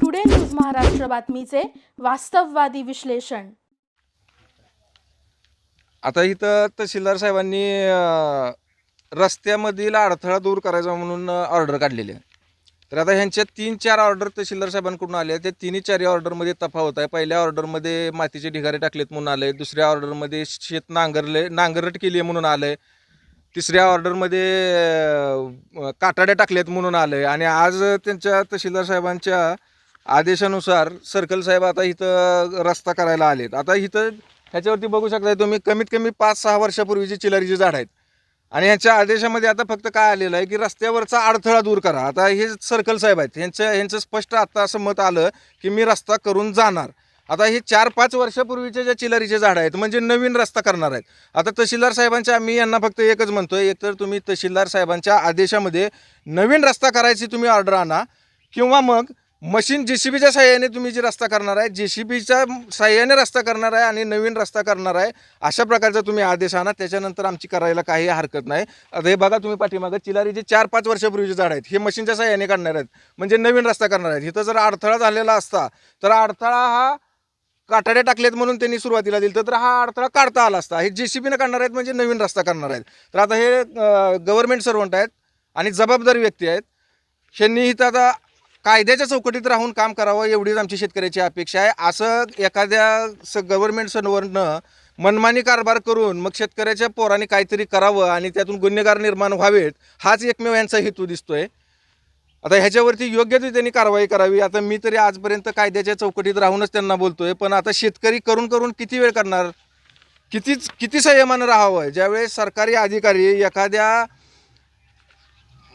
Today news Maharashtra बातमीचे वास्तववादी विश्लेषण आता इथं तहसीलदार साहेबांनी अं, रस्त्यामधील अडथळा दूर करायचा म्हणून ऑर्डर काढलेली आहे. तर आता ह्यांच्या तीन चार ऑर्डर तहसीलदार साहेबांकडून आले. त्या तिन्ही चारही ऑर्डरमध्ये तफावत आहे. पहिल्या ऑर्डरमध्ये मातीचे ढिगारे टाकलेत म्हणून आले दुसऱ्या ऑर्डरमध्ये शेत नांगरले नांगरट केली आहे म्हणून आलं तिसऱ्या ऑर्डरमध्ये अं, काटाड्या टाकल्यात म्हणून आलं आणि आज त्यांच्या तहसीलदार साहेबांच्या आदेशानुसार सर्कल साहेब आता इथं रस्ता करायला आलेत. आता इथं ह्याच्यावरती बघू शकताय तुम्ही कमीत कमी पाच सहा वर्षापूर्वीची चिलारीची झाड आहेत. आणि यांच्या आदेशामध्ये आता फक्त काय आलेलं आहे की रस्त्यावरचा अडथळा दूर करा. आता हे सर्कल साहेब आहेत ह्यांचं ह्यांचं स्पष्ट आता असं मत आलं की मी रस्ता करून जाणार. आता हे चार पाच वर्षापूर्वीचे ज्या चिलारीचे झाडं आहेत म्हणजे नवीन रस्ता करणार आहेत. आता तहसीलदार साहेबांच्या मी यांना फक्त एकच म्हणतोय एकतर तुम्ही तहसीलदार साहेबांच्या आदेशामध्ये नवीन रस्ता करायची तुम्ही ऑर्डर आणा किंवा मग मशीन जे सी बीच्या साह्याने तुम्ही जे रस्ता करणार आहे जे सी बीच्या साह्याने रस्ता करणार आहे आणि नवीन रस्ता करणार आहे अशा प्रकारचा तुम्ही आदेश आणा. त्याच्यानंतर आमची करायला काही हरकत नाही. आता हे बघा तुम्ही पाठीमागं चिलारीचे चार पाच वर्षापूर्वीचे झाड आहेत हे मशीनच्या साह्याने काढणार आहेत. म्हणजे नवीन रस्ता करणार आहेत. इथं जर अडथळा झालेला असता तर अडथळा हा काटाड्या टाकलेत म्हणून त्यांनी सुरुवातीला दिलं तर हा अडथळा काढता आला असता. हे जे सी बीनं काढणार आहेत म्हणजे नवीन रस्ता करणार आहेत. तर आता हे गव्हर्मेंट सर्वंट आहेत आणि जबाबदारी व्यक्ती आहेत. ह्यांनी इथं आता कायद्याच्या चौकटीत राहून काम करावं एवढीच आमची शेतकऱ्याची अपेक्षा आहे. असं एखाद्या स गव्हर्नमेंट मनमानी कारभार करून मग शेतकऱ्याच्या पोराने काहीतरी करावं आणि त्यातून गुन्हेगार निर्माण व्हावेत हाच एकमेव यांचा हेतू दिसतोय. आता ह्याच्यावरती योग्य ते त्यांनी कारवाई करावी. आता मी तरी आजपर्यंत कायद्याच्या चौकटीत राहूनच त्यांना बोलतोय पण आता शेतकरी करून करून किती वेळ करणार? कितीच किती संयमानं राहावं? ज्यावेळेस सरकारी अधिकारी एखाद्या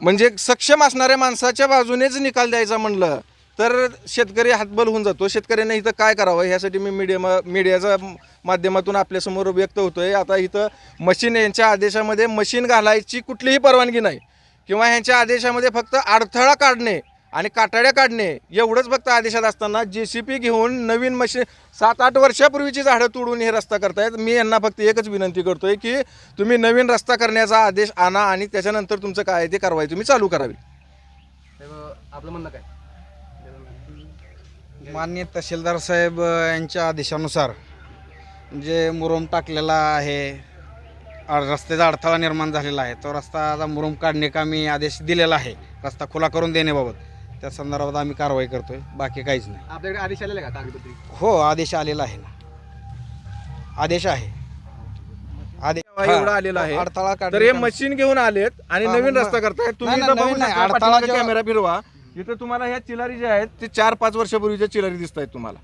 म्हणजे सक्षम असणाऱ्या माणसाच्या बाजूनेच निकाल द्यायचा म्हणलं तर शेतकरी हातबल होऊन जातो. शेतकऱ्यांना इथं काय करावं? ह्यासाठी मी मीडिया मीडियाच्या माध्यमातून आपल्यासमोर व्यक्त होतोय. आता इथं मशीन यांच्या आदेशामध्ये मशीन घालायची कुठलीही परवानगी नाही. किंवा ह्यांच्या आदेशामध्ये फक्त अडथळा काढणे आणि काटाड्या काढणे एवढंच फक्त आदेशात असताना जे सी पी घेऊन नवीन मशीन सात आठ वर्षापूर्वीची झाडं तोडून हे रस्ता करतायत. मी यांना फक्त एकच विनंती करतोय की तुम्ही नवीन रस्ता करण्याचा आदेश आणा आणि त्याच्यानंतर तुमचं काय आहे ते कारवाई तुम्ही चालू करावी. आपलं म्हणणं काय? मान्य तहसीलदार साहेब यांच्या आदेशानुसार जे मुरुम टाकलेला आहे रस्त्याचा अडथळा निर्माण झालेला आहे तो रस्ता आता मुरुम काढणे का मी आदेश दिलेला आहे. रस्ता खुला करून देण्याबाबत. त्या संदर्भात आम्ही कारवाई करतोय. बाकी काहीच नाही. आपल्याकडे आदेश आलेला आहे का कागदपत्री? हो आदेश आलेला आहे ना. आदेश आहे. आदेश एवढा आलेला आहे. अडथळा तर हे मशीन घेऊन आलेत आणि हा, नवीन मग- रस्ता करतायत तुम्ही नाही, इथं नाही, बघू नाही, शकता, अडथळा पाठीमागे जेव्हा- कॅमेरा फिरवा. इथं तुम्हाला ह्या चिलारी ज्या आहेत ते चार पाच वर्षापूर्वीच्या चिलारी दिसत आहेत तुम्हाला.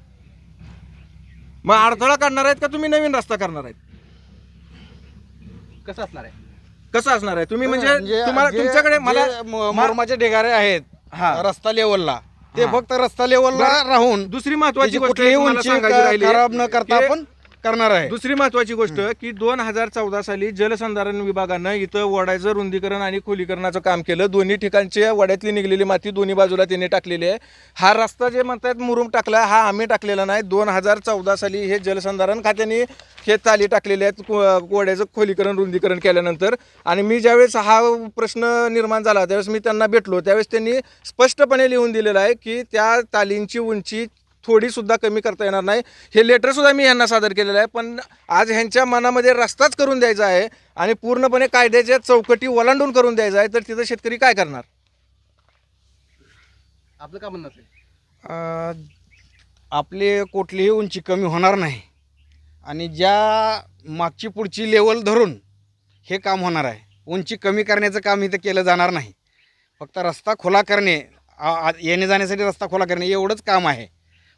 मग अडथळा काढणार आहेत का तुम्ही नवीन रस्ता करणार आहेत? कसं असणार आहे? कसं असणार आहे? तुम्ही म्हणजे जे- तुम्हाला जे- तुमच्याकडे मला जे म- मुरुमाचे ढिगारे आहेत हा. रस्ता लेवलला ते हा. फक्त रस्ता लेवलला बरं. राहून दुसरी महत्वाची त्याची गोष्ट कुठलीही तुम्हाला उंची सांगायची क- राहिली खराब न करता की आपण करणार आहे. दुसरी महत्वाची गोष्ट की दोन हजार चौदा साली जलसंधारण विभागानं इथं वड्याचं रुंदीकरण आणि खोलीकरणाचं काम केलं. दोन्ही ठिकाणची वड्यातली निघलेली माती दोन्ही बाजूला त्यांनी टाकलेली आहे. हा रस्ता जे म्हणतात मुरुम टाकला हा आम्ही टाकलेला नाही. दोन हजार चौदा साली हे जलसंधारण खात्याने हे चाली टाकलेले आहेत वड्याचं खोलीकरण रुंदीकरण केल्यानंतर. आणि मी ज्यावेळेस हा प्रश्न निर्माण झाला त्यावेळेस मी त्यांना भेटलो. त्यावेळेस त्यांनी स्पष्टपणे लिहून दिलेलं आहे की त्या तालींची उंची थोडी सुद्धा कमी करता येणार नाही. हे लेटर सुद्धा मी यांना सादर केलेलं आहे. पण आज ह्यांच्या मनामध्ये रस्ताच करून द्यायचा आहे आणि पूर्णपणे कायद्याच्या चौकटी ओलांडून करून द्यायचा आहे. तर तिथं शेतकरी काय करणार? आपलं का म्हणणं असेल आपली कुठलीही उंची कमी होणार नाही. आणि ज्या मागची पुढची लेवल धरून हे काम होणार आहे. उंची कमी करण्याचं काम इथं केलं जाणार नाही. फक्त रस्ता खुला करणे येणे जाण्यासाठी रस्ता खुला करणे एवढंच काम आहे.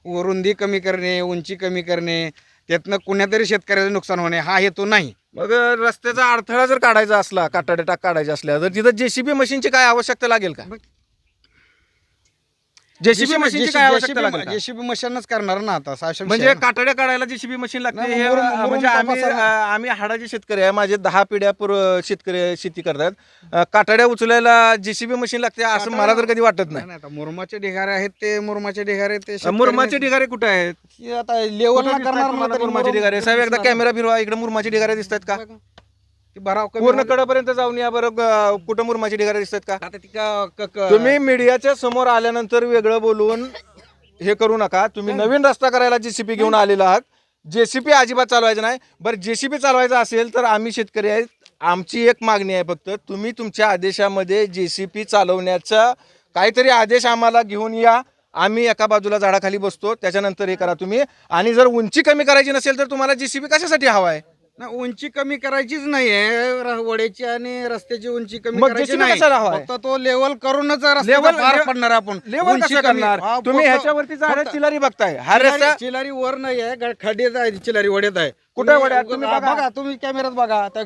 रुंदी कमी करणे उंची कमी करणे त्यातनं कुण्यातरी शेतकऱ्याचं नुकसान होणे हा हेतू नाही. मग रस्त्याचा अडथळा जर काढायचा असला काटाड्या टाक काढायच्या असल्या तर तिथं जेसीबी मशीनची काय आवश्यकता लागेल का? जेसीबी मशीनची काय आवश्यकता लागेल का? जेसीबी मशीनच करणार ना आता सहाशे म्हणजे काटाड्या काढायला जेसीबी मशीन लागते नाही, हे मुरुम- मुरुम म्हणजे आम्ही अं, आम्ही हाडाचे शेतकरी आहे माझे दहा पिढ्या पूर्व शेतकरी शेती करतात. अं, काटाड्या उचलायला जेसीबी मशीन लागते असं मला तर कधी वाटत नाही. आता मुरमाचे ढिगारे आहेत ते मुरमाचे ढिगारे ते मुरमाचे ढिगारे कुठे आहेत? आता लेवल कुठं करणार तुम्हाला मुरमाचे मुरुम- ढिगारे? साहेब एकदा कॅमेरा फिरवा इकडे मुरमाचे ढिगारे दिसतात का? ती भराव कमी पूर्ण. कडेपर्यंत जाऊन या बरं कुठं मुरमाचे ढिगारे दिसतात का? आता ती का- क- क- तुम्ही मीडियाच्या समोर आल्यानंतर वेगळं बोलून हे करू नका. तुम्ही नवीन रस्ता करायला जेसीपी घेऊन आलेला आहात. जेसीपी अजिबात चालवायचं नाही. बरं जेसीपी चालवायचं असेल तर आम्ही शेतकरी आहेत. आमची एक मागणी आहे फक्त तुम्ही तुमच्या आदेशामध्ये जेसीपी चालवण्याचा काहीतरी आदेश आम्हाला घेऊन या. आम्ही एका बाजूला झाडाखाली बसतो. त्याच्यानंतर हे करा तुम्ही. आणि जर उंची कमी करायची नसेल तर तुम्हाला जेसीबी कशासाठी हवा आहे? नाही, उंची कमी करायचीच नाहीये. वड्याची आणि रस्त्याची उंची कमी मग करायची JCB नाही. कशाला हवाय? फक्त तो लेवल करूनच रस्त्याचा Level- पार ले- पडणार आपण. लेवल उंची कसं कमी- करणार? हा, तुम्ही फक्त- ह्याच्यावरती फक्त- चिलारी बघताय. हा रस्ता चिलारी- चिलारी वर नाही आहे खड्ड्यात आहे चिलारी वड्यात आहे. कुठं तुम्ही- वड्यात? तुम्ही हा, बघा. बघा तुम्ही कॅमेऱ्यात बघा. त्या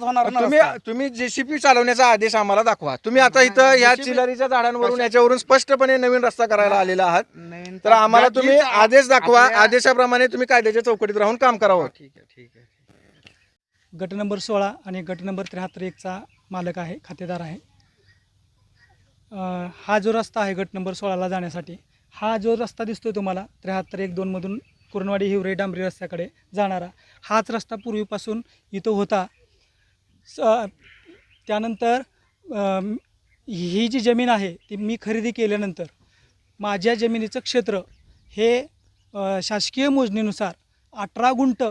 होणार ना तुम्ही रस्ता. तुम्ही जेसीपी चालवण्याचा आदेश आम्हाला दाखवा. तुम्ही आता इथं या JCB चिलारीच्या झाडांवरून याच्यावरून स्पष्टपणे नवीन रस्ता करायला आलेला आहात. तर आम्हाला तुम्ही आदेश दाखवा. आदेशाप्रमाणे तुम्ही कायद्याच्या चौकटीत राहून काम करावं. ठीक आहे ठीक आहे. गट नंबर सोळा आणि गट नंबर त्र्याहत्तर एकचा मालक आहे खातेदार आहे. हा जो रस्ता आहे गट नंबर सोळाला जाण्यासाठी हा जो रस्ता दिसतोय तुम्हाला त्र्याहत्तर एक दोनमधून कुरणवाडी हिवरे डांबरी रस्त्याकडे जाणारा हाच रस्ता पूर्वीपासून इथं होता. स त्यानंतर ही जी जमीन आहे ती मी खरेदी केल्यानंतर माझ्या जमिनीचं क्षेत्र हे शासकीय मोजणीनुसार अठरा गुंठ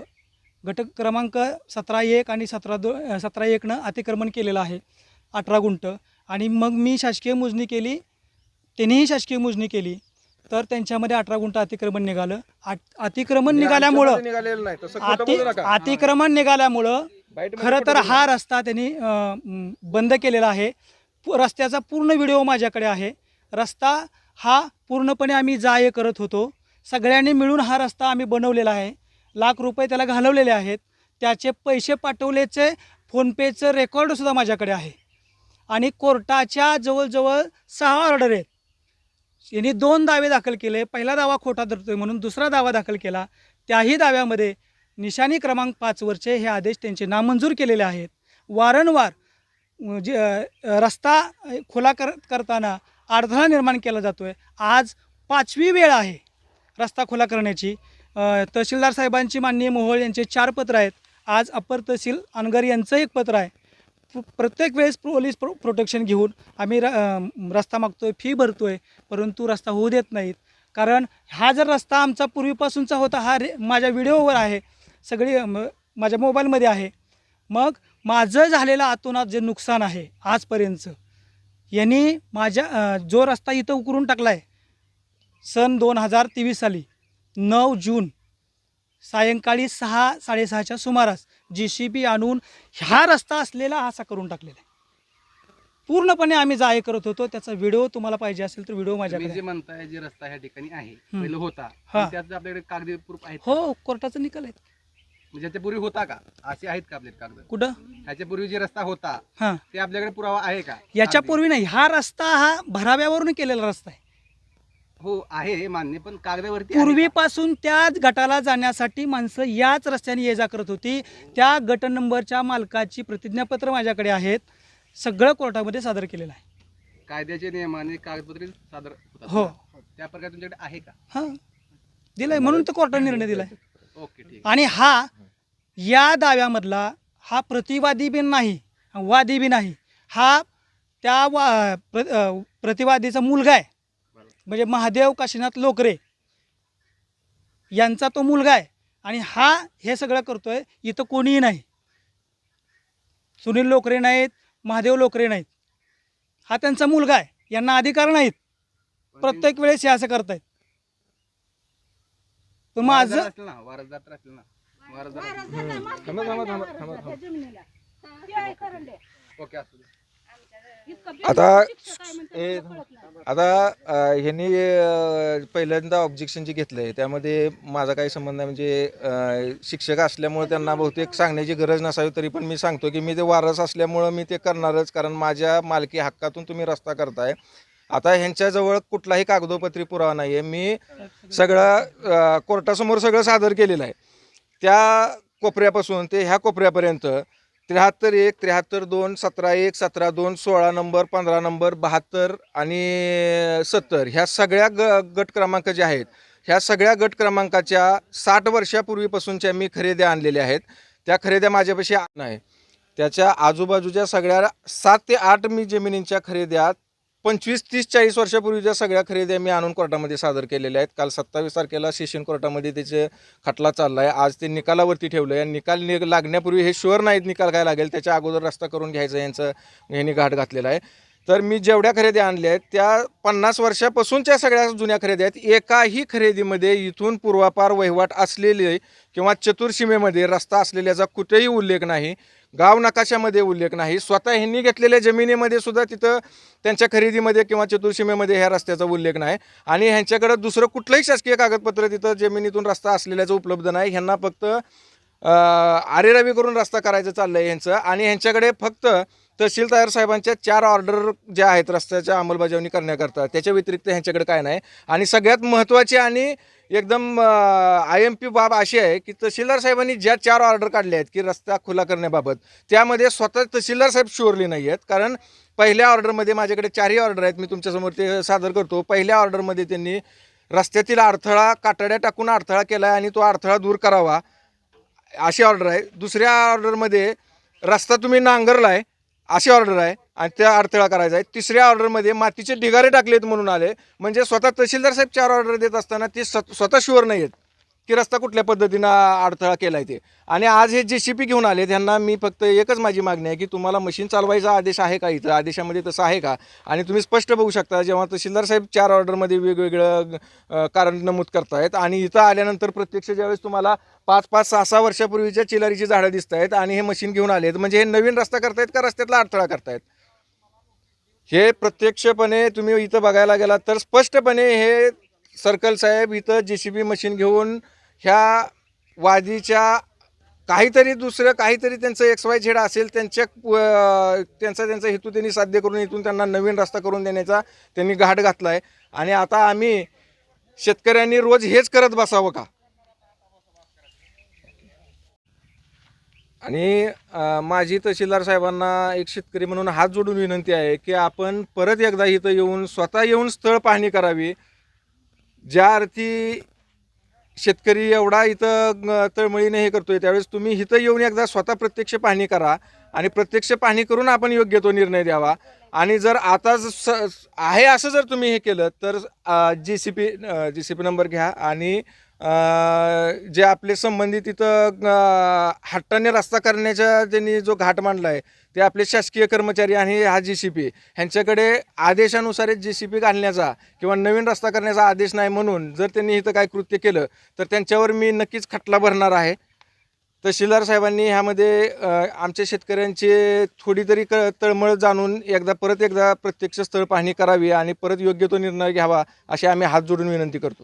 गट क्रमांक सतरा एक आणि सतरा दो सतरा एकनं अतिक्रमण केलेलं आहे. अठरा गुंठ. आणि मग मी शासकीय मोजणी केली. त्यांनीही शासकीय मोजणी केली. तर त्यांच्यामध्ये अठरा गुंठ अतिक्रमण निघालं. आत- अतिक्रमण निघाल्यामुळं अति. अतिक्रमण निघाल्यामुळं खरं तर हा. रस्ता त्यांनी बंद केलेला आहे. रस्त्याचा पूर्ण व्हिडिओ माझ्याकडे आहे. रस्ता हा पूर्णपणे आम्ही जा ये करत होतो. सगळ्यांनी मिळून हा रस्ता आम्ही बनवलेला आहे. लाख रुपये त्याला घालवलेले आहेत. त्याचे पैसे पाठवल्याचे फोनपेचं रेकॉर्डसुद्धा माझ्याकडे आहे. आणि कोर्टाच्या जवळजवळ सहा ऑर्डर आहेत. यांनी दोन दावे दाखल केले. पहिला दावा खोटा धरतोय म्हणून दुसरा दावा दाखल केला. त्याही दाव्यामध्ये निशाणी क्रमांक पाचवरचे हे आदेश त्यांचे नामंजूर केलेले आहेत. वारंवार जे रस्ता खुला कर करताना अडथळा निर्माण केला जातो आहे आज पाचवी वेळ आहे रस्ता खुला करण्याची. तहसीलदार साहेबांची माननीय मोहोळ यांचे चार पत्र आहेत. आज अप्पर तहसील अनगर यांचं एक पत्र आहे. प्रत्येक वेळेस पोलीस प्रो प्रोटेक्शन घेऊन आम्ही र रस्ता मागतो आहे फी भरतो आहे परंतु रस्ता होऊ देत नाहीत. कारण हा जर रस्ता आमचा पूर्वीपासूनचा होता हा रे माझ्या व्हिडिओवर आहे. सगळी म- माझ्या मोबाईलमध्ये आहे. मग माझं झालेलं आतोनात जे नुकसान आहे आजपर्यंतचं यांनी माझ्या जो रस्ता इथं उकरून टाकला आहे सन दोन हजार तेवीस साली नऊ जून सायंकाळी सहा साडेसहाच्या सुमारास जी सी बी आणून ह्या रस्ता असलेला असा करून टाकलेला आहे. पूर्णपणे आम्ही जाय करत होतो. त्याचा व्हिडिओ तुम्हाला पाहिजे असेल तर व्हिडिओ तुम्ही माझ्याकडे जे आहे. म्हणताय जे रस्ता ह्या ठिकाणी आहे हम्म. पहिलं होता. हा. पण त्यात आपल्याकडे कागदी प्रूफ आहेत हो कोर्टाचा निकाल आहे म्हणजे त्याच्यापूर्वी होता का? असे आहेत का आपले कागद? कुठं? ह्याच्यापूर्वी जे रस्ता होता हां. ते आपल्याकडे पुरावा आहे का? याच्या पूर्वी नाही. हा रस्ता हा भराव्यावरून केलेला रस्ता आहे. हो आहे हे मान्य पण कागदावरती आहे का? पूर्वीपासून त्याच गटाला जाण्यासाठी माणसं याच रस्त्याने ये जा करत होती. त्या गट नंबरच्या मालकाची प्रतिज्ञापत्र माझ्याकडे आहेत. सगळं कोर्टामध्ये सादर केलेलं आहे. कायद्याचे नियमाने कागदपत्रे सादर होतात. हो. त्या प्रकारे तुमच्याकडे आहे का? हां. दिलाय म्हणून तर कोर्टाने निर्णय दिलाय. ओके ठीक आणि हा या दाव्यामधला हा प्रतिवादी बी नाही वादी बी नाही. हा त्या वा प्र अ, प्रतिवादीचा मुलगा आहे. म्हणजे महादेव काशीनाथ लोकरे यांचा तो मुलगा आहे. आणि हा हे सगळं करतोय इथं कोणीही नाही. सुनील लोकरे नाहीत महादेव लोकरे नाहीत. हा त्यांचा मुलगा आहे. यांना अधिकार नाहीत. प्रत्येक वेळेस हे असं करतायत. पण माझं. ओके असू दे. आता आता ह्यांनी पहिल्यांदा ऑब्जेक्शन जे घेतलंय त्यामध्ये माझा काही संबंध नाही. म्हणजे शिक्षक असल्यामुळे त्यांना बहुतेक सांगण्याची गरज नसावी तरी पण मी सांगतो की मी ते वारस असल्यामुळं मी ते करणारच कारण माझ्या मालकी हक्कातून तुम्ही रस्ता करताय. आता ह्यांच्याजवळ कुठलाही कागदोपत्री पुरावा नाही आहे मी सगळं कोर्टासमोर सगळं सादर केलेलं आहे. त्या कोपऱ्यापासून ते ह्या कोपऱ्यापर्यंत त्र्याहत्तर एक त्र्याहत्तर दोन सतरा एक सतरा दोन सोळा नंबर पंधरा नंबर बहात्तर आणि सत्तर. ह्या सगळ्या ग गट क्रमांक जे आहेत ह्या सगळ्या गट क्रमांकाच्या साठ वर्षापूर्वीपासूनच्या मी खरेद्या आणलेल्या आहेत. त्या खरेद्या माझ्यापाशी नाही. त्याच्या आजूबाजूच्या सगळ्या सात ते आठ मी जमिनींच्या खरेद्या पंचवीस तीस चाळीस वर्षापूर्वीच्या सगळ्या खरेदी मी आणून कोर्टामध्ये सादर केलेल्या आहेत. काल सत्तावीस तारखेला सेशन कोर्टामध्ये त्याचे खटला चालला आहे आज ते निकालावरती ठेवलं आहे निकाल नि लागण्यापूर्वी हे शुअर नाहीत निकाल काय लागेल त्याच्या अगोदर रस्ता करून घ्यायचा यांचं यांनी घाट घातलेला आहे. तर मी जेवढ्या खरेदी आणल्या आहेत त्या पन्नास वर्षापासूनच्या सगळ्या जुन्या खरेदी आहेत. एकाही खरेदीमध्ये इथून पूर्वापार वहिवाट असलेले किंवा चतुर्सीमेमध्ये रस्ता असलेल्याचा कुठेही उल्लेख नाही. गाव नकाशामध्ये उल्लेख नाही. स्वतः ह्यांनी घेतलेल्या जमिनीमध्ये सुद्धा तिथं त्यांच्या खरेदीमध्ये किंवा चतुर्सीमेमध्ये ह्या रस्त्याचा उल्लेख नाही. आणि ह्यांच्याकडं दुसरं कुठलंही शासकीय कागदपत्र तिथं जमिनीतून रस्ता असलेल्याचं उपलब्ध नाही ह्यांना फक्त आरेरावी करून रस्ता करायचं चाललं आहे ह्यांचं. आणि ह्यांच्याकडे फक्त तहसीलदार साहेबांच्या चार ऑर्डर ज्या आहेत रस्त्याच्या अंमलबजावणी करण्याकरता त्याच्या व्यतिरिक्त ह्यांच्याकडे काय नाही. आणि सगळ्यात महत्त्वाची आणि एकदम आय एम पी बाब अशी आहे की तहसीलदार साहेबांनी ज्या चार ऑर्डर काढल्या आहेत की रस्ता खुला करण्याबाबत त्यामध्ये स्वतः तहसीलदार साहेब शिवरले नाही आहेत. कारण पहिल्या ऑर्डरमध्ये माझ्याकडे चारही ऑर्डर आहेत मी तुमच्यासमोर ते सादर करतो. पहिल्या ऑर्डरमध्ये त्यांनी रस्त्यातील अडथळा काटड्या टाकून अडथळा केला आहे आणि तो अडथळा दूर करावा अशी ऑर्डर आहे. दुसऱ्या ऑर्डरमध्ये रस्ता तुम्ही नांगरला आहे अशी ऑर्डर आहे. आणि त्या अडथळा करायचा आहे. तिसऱ्या ऑर्डरमध्ये मातीचे ढिगारे टाकलेत म्हणून आले. म्हणजे स्वतः तहसीलदार साहेब चार ऑर्डर देत असताना ते स्वतः शुअर नाही आहेत की रस्ता कुठल्या पद्धतीनं अडथळा केला आहे ते. आणि आज हे जे सी पी घेऊन आले त्यांना मी फक्त एकच माझी मागणी आहे की तुम्हाला मशीन चालवायचा आदेश आहे का इथं? आदेशामध्ये तसं आहे का? आणि तुम्ही स्पष्ट बघू शकता जेव्हा तहसीलदार साहेब चार ऑर्डरमध्ये वेगवेगळं कारण नमूद करतायत आणि इथं आल्यानंतर प्रत्यक्ष ज्यावेळेस तुम्हाला पाच पाच सहा सहा वर्षापूर्वीच्या चिलारीची झाडं दिसत आहेत आणि हे मशीन घेऊन आले आहेत म्हणजे हे नवीन रस्ता करतायत का रस्त्यातला अडथळा करतायत? हे प्रत्यक्षपणे तुम्ही इथं बघायला गेलात तर स्पष्टपणे हे सर्कल साहेब इथं जे सी बी मशीन घेऊन ह्या वादीच्या काहीतरी दुसरं काहीतरी त्यांचं एक्स वाय झेड असेल त्यांच्या त्यांचा त्यांचा हेतू त्यांनी साध्य करून इथून त्यांना नवीन रस्ता करून देण्याचा त्यांनी घाट घातला आहे आणि आता आम्ही शेतकऱ्यांनी रोज हेच करत बसावं का? आणि माझी तहसीलदार साहेबांना एक शेतकरी म्हणून हात जोडून विनंती आहे की आपण परत एकदा इथं येऊन स्वतः येऊन स्थळ पाहणी करावी. ज्या अर्थी शेतकरी एवढा इथं तळमळीने हे करतोय त्यावेळेस तुम्ही इथं येऊन एकदा स्वतः प्रत्यक्ष पाहणी करा आणि प्रत्यक्ष पाहणी करून आपण योग्य तो निर्णय द्यावा. आणि जर आता स- आहे असं जर तुम्ही हे केलं तर G C P G C P number घ्या आणि जे आपले संबंधित इथं हट्टाने रस्ता करण्याचा त्यांनी जो घाट मांडला आहे ते आपले शासकीय कर्मचारी आणि हा जी सी पी ह्यांच्याकडे आदेशानुसार जी सी पी घालण्याचा किंवा नवीन रस्ता करण्याचा आदेश नाही म्हणून जर त्यांनी इथं काय कृत्य केलं तर त्यांच्यावर मी नक्कीच खटला भरणार आहे. तहसीलदार साहेबांनी ह्यामध्ये आमच्या शेतकऱ्यांची थोडी तरी क तळमळ जाणून एकदा परत एकदा प्रत्यक्ष स्थळ पाहणी करावी आणि परत योग्य तो निर्णय घ्यावा अशी आम्ही हात जोडून विनंती करतो.